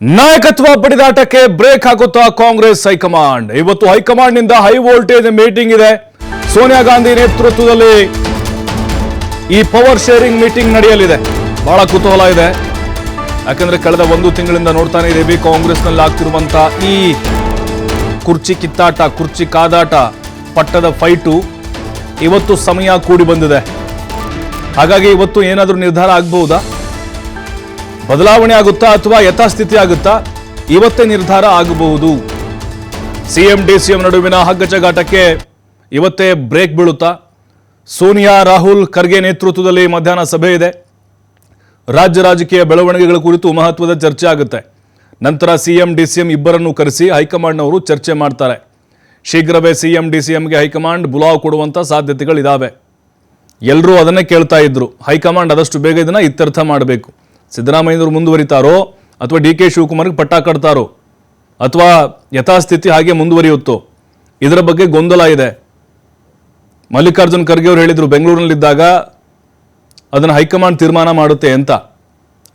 ನಾಯಕತ್ವ ಬಡಿದಾಟಕ್ಕೆ ಬ್ರೇಕ್ ಹಾಕುತ್ತಾ ಕಾಂಗ್ರೆಸ್ ಹೈಕಮಾಂಡ್. ಇವತ್ತು ಹೈಕಮಾಂಡ್ನಿಂದ ಹೈ ವೋಲ್ಟೇಜ್ ಮೀಟಿಂಗ್ ಇದೆ. ಸೋನಿಯಾ ಗಾಂಧಿ ನೇತೃತ್ವದಲ್ಲಿ ಈ ಪವರ್ ಶೇರಿಂಗ್ ಮೀಟಿಂಗ್ ನಡೆಯಲಿದೆ. ಬಹಳ ಕುತೂಹಲ ಇದೆ. ಯಾಕಂದ್ರೆ ಕಳೆದ ಒಂದು ತಿಂಗಳಿಂದ ನೋಡ್ತಾನೆ ಇದ್ದೀವಿ ಕಾಂಗ್ರೆಸ್ನಲ್ಲಿ ಆಗ್ತಿರುವಂತ ಈ ಕುರ್ಚಿ ಕಿತ್ತಾಟ, ಕುರ್ಚಿ ಕಾದಾಟ ಪಟ್ಟದ ಫೈಟು ಇವತ್ತು ಸಮಯ ಕೂಡಿ ಬಂದಿದೆ. ಹಾಗಾಗಿ ಇವತ್ತು ಏನಾದರೂ ನಿರ್ಧಾರ ಆಗಬಹುದಾ? ಬದಲಾವಣೆ ಆಗುತ್ತಾ ಅಥವಾ ಯಥಾಸ್ಥಿತಿ ಆಗುತ್ತಾ? ಇವತ್ತೇ ನಿರ್ಧಾರ ಆಗಬಹುದು. ಸಿಎಂ, ಡಿಸಿಎಂ ನಡುವಿನ ಹಗ್ಗಜಗಾಟಕ್ಕೆ ಇವತ್ತೇ ಬ್ರೇಕ್ ಬೀಳುತ್ತಾ? ಸೋನಿಯಾ, ರಾಹುಲ್ ಖರ್ಗೆ ನೇತೃತ್ವದಲ್ಲಿ ಮಧ್ಯಾಹ್ನ ಸಭೆ ಇದೆ. ರಾಜ್ಯ ರಾಜಕೀಯ ಬೆಳವಣಿಗೆಗಳ ಕುರಿತು ಮಹತ್ವದ ಚರ್ಚೆ ಆಗುತ್ತೆ. ನಂತರ ಸಿಎಂ, ಡಿಸಿಎಂ ಇಬ್ಬರನ್ನು ಕರೆಸಿ ಹೈಕಮಾಂಡ್ನವರು ಚರ್ಚೆ ಮಾಡ್ತಾರೆ. ಶೀಘ್ರವೇ ಸಿಎಂ, ಡಿಸಿಎಂಗೆ ಹೈಕಮಾಂಡ್ ಬುಲಾವ್ ಕೊಡುವಂಥ ಸಾಧ್ಯತೆಗಳಿದ್ದಾವೆ ಎಲ್ಲರೂ ಅದನ್ನೇ ಕೇಳ್ತಾ ಇದ್ರು. ಹೈಕಮಾಂಡ್ ಆದಷ್ಟು ಬೇಗ ಇದನ್ನು ಇತ್ಯರ್ಥ ಮಾಡಬೇಕು. ಸಿದ್ದರಾಮಯ್ಯನವರು ಮುಂದುವರಿತಾರೋ ಅಥವಾ ಡಿ ಕೆ ಶಿವಕುಮಾರ್ಗೆ ಪಟ್ಟ ಕಟ್ತಾರೋ ಅಥವಾ ಯಥಾಸ್ಥಿತಿ ಹಾಗೆ ಮುಂದುವರಿಯುತ್ತೋ, ಇದರ ಬಗ್ಗೆ ಗೊಂದಲ ಇದೆ. ಮಲ್ಲಿಕಾರ್ಜುನ್ ಖರ್ಗೆ ಅವರು ಹೇಳಿದರು, ಬೆಂಗಳೂರಿನಲ್ಲಿದ್ದಾಗ ಅದನ್ನು ಹೈಕಮಾಂಡ್ ತೀರ್ಮಾನ ಮಾಡುತ್ತೆ ಅಂತ,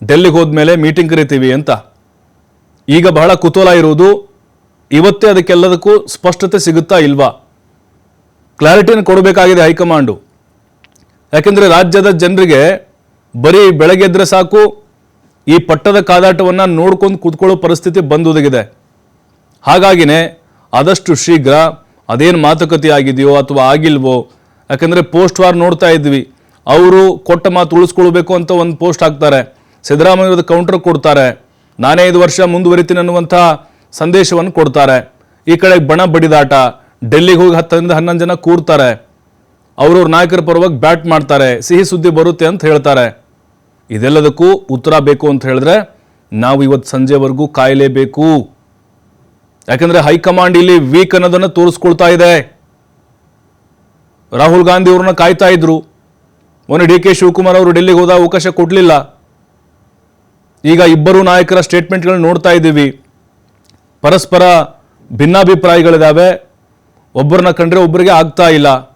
ಡೆಲ್ಲಿಗೆ ಹೋದ್ಮೇಲೆ ಮೀಟಿಂಗ್ ಕರಿತೀವಿ ಅಂತ. ಈಗ ಬಹಳ ಕುತೂಹಲ ಇರುವುದು, ಇವತ್ತೇ ಅದಕ್ಕೆಲ್ಲದಕ್ಕೂ ಸ್ಪಷ್ಟತೆ ಸಿಗುತ್ತಾ ಇಲ್ವಾ? ಕ್ಲಾರಿಟಿಯನ್ನು ಕೊಡಬೇಕಾಗಿದೆ ಹೈಕಮಾಂಡು. ಯಾಕೆಂದರೆ ರಾಜ್ಯದ ಜನರಿಗೆ ಬರೀ ಬೆಳಗ್ಗೆದ್ರೆ ಸಾಕು ಈ ಪಟ್ಟದ ಕಾದಾಟವನ್ನು ನೋಡ್ಕೊಂಡು ಕೂತ್ಕೊಳ್ಳೋ ಪರಿಸ್ಥಿತಿ ಬಂದೊದಗಿದೆ. ಹಾಗಾಗಿನೇ ಆದಷ್ಟು ಶೀಘ್ರ ಅದೇನು ಮಾತುಕತೆ ಆಗಿದೆಯೋ ಅಥವಾ ಆಗಿಲ್ವೋ, ಯಾಕಂದರೆ ಪೋಸ್ಟ್ ವಾರ್ ನೋಡ್ತಾ ಇದ್ವಿ, ಅವರು ಕೊಟ್ಟ ಮಾತು ಉಳಿಸ್ಕೊಳ್ಬೇಕು ಅಂತ ಒಂದು ಪೋಸ್ಟ್ ಹಾಕ್ತಾರೆ ಸಿದ್ದರಾಮಯ್ಯದ ಕೌಂಟರ್ ಕೊಡ್ತಾರೆ, ನಾನೇ ಐದು ವರ್ಷ ಮುಂದುವರಿತೀನಿ ಅನ್ನುವಂಥ ಸಂದೇಶವನ್ನು ಕೊಡ್ತಾರೆ. ಈ ಕಡೆ ಬಣ ಬಡಿದಾಟ, ಡೆಲ್ಲಿಗೆ ಹೋಗಿ ಹತ್ತರಿಂದ ಹನ್ನೊಂದು ಜನ ಕೂರ್ತಾರೆ, ಅವ್ರವ್ರ ನಾಯಕರ ಪರವಾಗಿ ಬ್ಯಾಟ್ ಮಾಡ್ತಾರೆ, ಸಿಹಿ ಸುದ್ದಿ ಬರುತ್ತೆ ಅಂತ ಹೇಳ್ತಾರೆ. ಇದೆಲ್ಲದಕ್ಕೂ ಉತ್ತರ ಬೇಕು ಅಂತ ಹೇಳಿದ್ರೆ ನಾವು ಇವತ್ತು ಸಂಜೆವರೆಗೂ ಕಾಯಲೇಬೇಕು. ಯಾಕಂದ್ರೆ ಹೈಕಮಾಂಡ್ ಇಲ್ಲಿ ವೀಕ್ ಅನ್ನೋದನ್ನು ತೋರಿಸ್ಕೊಳ್ತಾ ಇದೆ. ರಾಹುಲ್ ಗಾಂಧಿ ಅವ್ರನ್ನ ಕಾಯ್ತಾ ಇದ್ರು. ಮೊನ್ನೆ ಡಿ ಕೆ ಶಿವಕುಮಾರ್ ಅವರು ಡೆಲ್ಲಿಗೆ ಹೋದ ಅವಕಾಶ ಕೊಡಲಿಲ್ಲ. ಈಗ ಇಬ್ಬರು ನಾಯಕರ ಸ್ಟೇಟ್ಮೆಂಟ್ಗಳನ್ನ ನೋಡ್ತಾ ಇದ್ದೀವಿ. ಪರಸ್ಪರ ಭಿನ್ನಾಭಿಪ್ರಾಯಗಳಿದಾವೆ. ಒಬ್ಬರನ್ನ ಕಂಡ್ರೆ ಒಬ್ಬರಿಗೆ ಆಗ್ತಾ ಇಲ್ಲ.